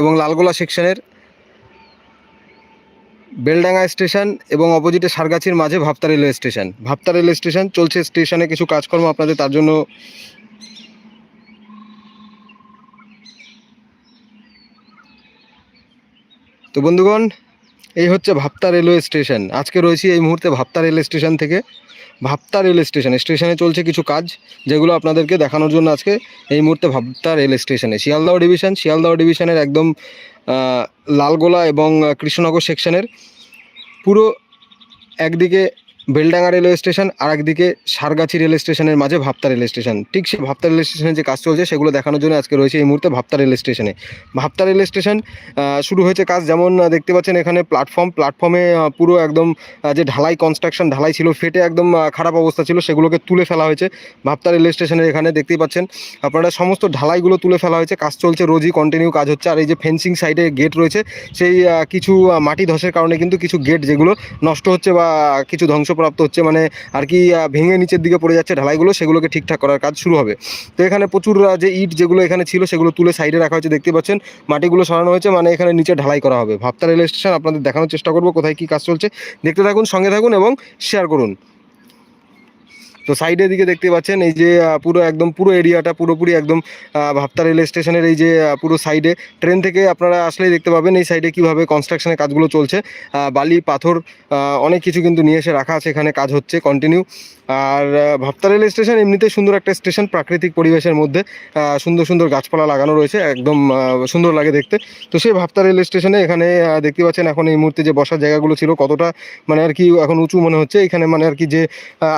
এবং লালগোলা সেকশনের বেলডাঙ্গা স্টেশন এবং অপোজিটে সারগাছির মাঝে Bhapta railway station. Bhapta railway station চলছে, স্টেশনে কিছু কাজকর্ম আপনাদের তার জন্য তো বন্ধুগণ এই হচ্ছে ভাপ্তা রেলওয়ে স্টেশন। আজকে রয়েছি এই মুহূর্তে ভাপ্তা রেলওয়ে স্টেশন থেকে। Bhapta rail station. স্টেশনে চলছে কিছু কাজ, যেগুলো আপনাদেরকে দেখানোর জন্য আজকে এই মুহূর্তে ভাপ্তা রেল স্টেশনে। শিয়ালদহ ডিভিশন, শিয়ালদহ ডিভিশনের একদম লালগোলা এবং কৃষ্ণনগর সেকশনের পুরো একদিকে বেলডাঙ্গা রেলওয়ে স্টেশন আর একদিকে সারগাছি রেল স্টেশনের মাঝে ভাপ্তা রেল স্টেশন। ঠিক সেই ভাপ্তা রেল স্টেশনে যে কাজ চলছে, সেগুলো দেখানোর জন্য আজকে রয়েছে এই মুহূর্তে ভাপ্তা রেল স্টেশনে। ভাপ্তা রেল স্টেশন শুরু হয়েছে কাজ যেমন দেখতে পাচ্ছেন এখানে প্ল্যাটফর্ম। প্ল্যাটফর্মে পুরো একদম যে ঢালাই কনস্ট্রাকশন ঢালাই ছিল, ফেটে একদম খারাপ অবস্থা ছিল, সেগুলোকে তুলে ফেলা হয়েছে। ভাপ্তা রেল স্টেশনের এখানে দেখতেই পাচ্ছেন, আপনারা সমস্ত ঢালাইগুলো তুলে ফেলা হয়েছে। কাজ চলছে রোজই কন্টিনিউ কাজ হচ্ছে। আর এই যে ফেন্সিং সাইডে গেট রয়েছে, সেই কিছু মাটি ধসের কারণে কিন্তু কিছু গেট যেগুলো নষ্ট হচ্ছে বা কিছু ধ্বংসপ্রাপ্ত হচ্ছে মানে আর কি ভেঙে নিচের দিকে পড়ে যাচ্ছে ঢালাইগুলো, সেগুলোকে ঠিকঠাক করার কাজ শুরু হবে। তো এখানে প্রচুর যে ইট যেগুলো এখানে ছিল, সেগুলো তুলে সাইডে রাখা হয়েছে, দেখতে পাচ্ছেন? মাটিগুলো সরানো হয়েছে মানে এখানে নিচে ঢালাই করা হবে। ভাবতা রেল স্টেশন, আপনাদের দেখানোর চেষ্টা করব কোথায় কী কাজ চলছে। দেখতে থাকুন, সঙ্গে থাকুন এবং শেয়ার করুন। তো সাইডের দিকে দেখতে পাচ্ছেন, এই যে পুরো একদম পুরো এরিয়াটা পুরোপুরি একদম ভাপ্তা রেল স্টেশনের এই যে পুরো সাইডে ট্রেন থেকে আপনারা আসলেই দেখতে পাবেন এই সাইডে কীভাবে কনস্ট্রাকশনের কাজগুলো চলছে। বালি, পাথর অনেক কিছু কিন্তু নিয়ে এসে রাখা আছে, এখানে কাজ হচ্ছে কন্টিনিউ আর ভাপ্তা রেল স্টেশন এমনিতে সুন্দর একটা স্টেশন প্রাকৃতিক পরিবেশের মধ্যে। সুন্দর সুন্দর গাছপালা লাগানো রয়েছে, একদম সুন্দর লাগে দেখতে। তো সেই ভাপ্তা রেল স্টেশনে এখানে দেখতে পাচ্ছেন এখন এই মুহূর্তে যে বসার জায়গাগুলো ছিল, কতটা মানে আর কি এখন উঁচু মনে হচ্ছে। এখানে মানে আর কি যে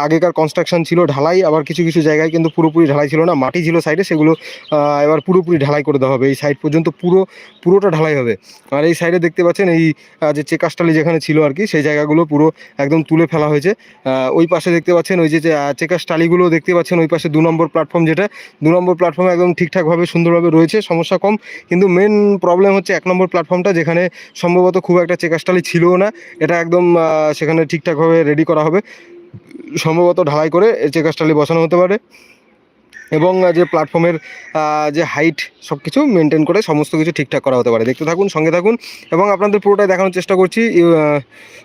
আগেকার কনস্ট্রাকশন ছিল ঢালাই, আবার কিছু কিছু জায়গায় কিন্তু পুরোপুরি ঢালাই ছিল না। মাটি ছিল সাইডে সেগুলো এবার পুরোপুরি ঢালাই করে দেওয়া হবে। এই সাইড পর্যন্ত পুরো, পুরোটা ঢালাই হবে। আর এই সাইডে দেখতে পাচ্ছেন এই যে চেকাস্টালি যেখানে ছিল আর কি, সেই জায়গাগুলো পুরো একদম তুলে ফেলা হয়েছে। ওই পাশে দেখতে পাচ্ছেন ওই যে চেকার স্টালিগুলো দেখতে পাচ্ছেন, ওই পাশে দু নম্বর প্ল্যাটফর্ম যেটা। দু নম্বর প্ল্যাটফর্মে একদম ঠিকঠাকভাবে, সুন্দরভাবে রয়েছে, সমস্যা কম। কিন্তু মেন প্রবলেম হচ্ছে এক নম্বর প্ল্যাটফর্মটা যেখানে সম্ভবত খুব একটা চেকার স্টালি ছিলও না। এটা একদম সেখানে ঠিকঠাকভাবে রেডি করা হবে। সম্ভবত ঢালাই করে চেকার স্টালি বসানো হতে পারে। এবং যে প্ল্যাটফর্মের যে হাইট সব কিছু মেনটেন করে সমস্ত কিছু ঠিকঠাক করা হতে পারে। দেখতে থাকুন, সঙ্গে থাকুন এবং আপনাদের পুরোটাই দেখানোর চেষ্টা করছি।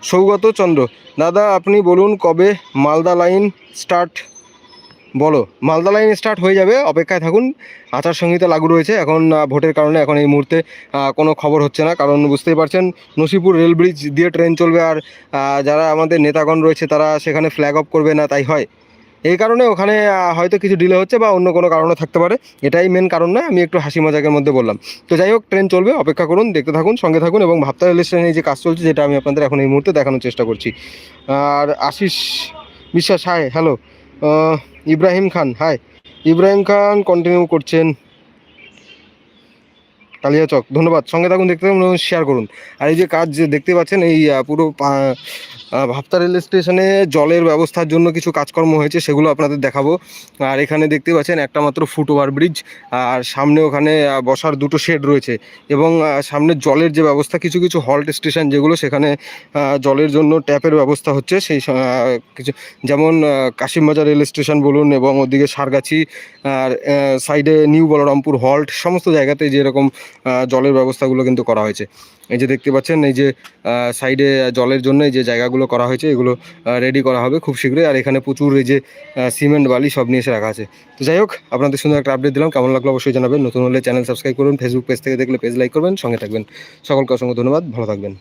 সৌগত চন্দ্র। দাদা, আপনি বলুন কবে মালদা লাইন স্টার্ট বলো, মালদা লাইন স্টার্ট হয়ে যাবে, অপেক্ষায় থাকুন। আচারসংহিতা লাগু রয়েছে, এখন ভোটের কারণে এখন এই মুহূর্তে কোনো খবর হচ্ছে না। কারণ বুঝতেই পারছেন, নসিপুর রেল ব্রিজ দিয়ে ট্রেন চলবে আর যারা আমাদের নেতাগণ রয়েছে তারা সেখানে ফ্ল্যাগ অফ করবে না, তাই হয়। এই কারণে ওখানে হয়তো কিছু ডিলে হচ্ছে বা অন্য কোনো কারণে থাকতে পারে। এটাই মেন কারণ নয়, আমি একটু হাসি মজাকের মধ্যে বললাম। তো যাই হোক ট্রেন চলবে, অপেক্ষা করুন, দেখতে থাকুন, সঙ্গে থাকুন এবং ভাবতা রেল স্টেশনে যে কাজ চলছে, যেটা আমি আপনাদের এখন এই মুহূর্তে দেখানোর চেষ্টা করছি। আর Ashis Biswas hi hello Ibrahim Khan hi Ibrahim Khan continue করছেন। কালিয়াচক ধন্যবাদ। সঙ্গে থাকুন, দেখতে থাকুন শেয়ার করুন। আর এই যে কাজ যে দেখতে পাচ্ছেন, এই পুরো ভাপ্তা রেল স্টেশনে জলের ব্যবস্থার জন্য কিছু কাজকর্ম হয়েছে, সেগুলো আপনাদের দেখাবো। আর এখানে দেখতে পাচ্ছেন, একটা মাত্র ফুট ওভার ব্রিজ আর সামনে ওখানে বসার দুটো শেড রয়েছে। এবং সামনে জলের যে ব্যবস্থা, কিছু কিছু হল্ট স্টেশন যেগুলো, সেখানে জলের জন্য ট্যাপের ব্যবস্থা হচ্ছে। সেই কিছু, যেমন কাশিমবাজার রেল স্টেশন বলুন এবং ওদিকে সারগাছি, আর সাইডে নিউ বলরামপুর হল্ট সমস্ত জায়গাতে যেরকম জলের ব্যবস্থাগুলো কিন্তু করা হয়েছে। এই যে দেখতে পাচ্ছেন, এই যে সাইডে জলের জন্য যে জায়গাগুলো করা হয়েছে, এগুলো রেডি করা হবে খুব শীঘ্রই। আর এখানে প্রচুর এই যে সিমেন্ট বালি সব নিয়ে এসে রাখা আছে। তো যাই হোক, আপনাদের সুন্দর একটা আপডেট দিলাম। কেমন লাগল অবশ্যই জানাবেন। নতুন হলে চ্যানেল সাবস্ক্রাইব করুন। ফেসবুক পেজ থেকে দেখলে পেজ লাইক করবেন। সঙ্গে থাকবেন। সকলকে অসংখ্য ধন্যবাদ। ভালো থাকবেন।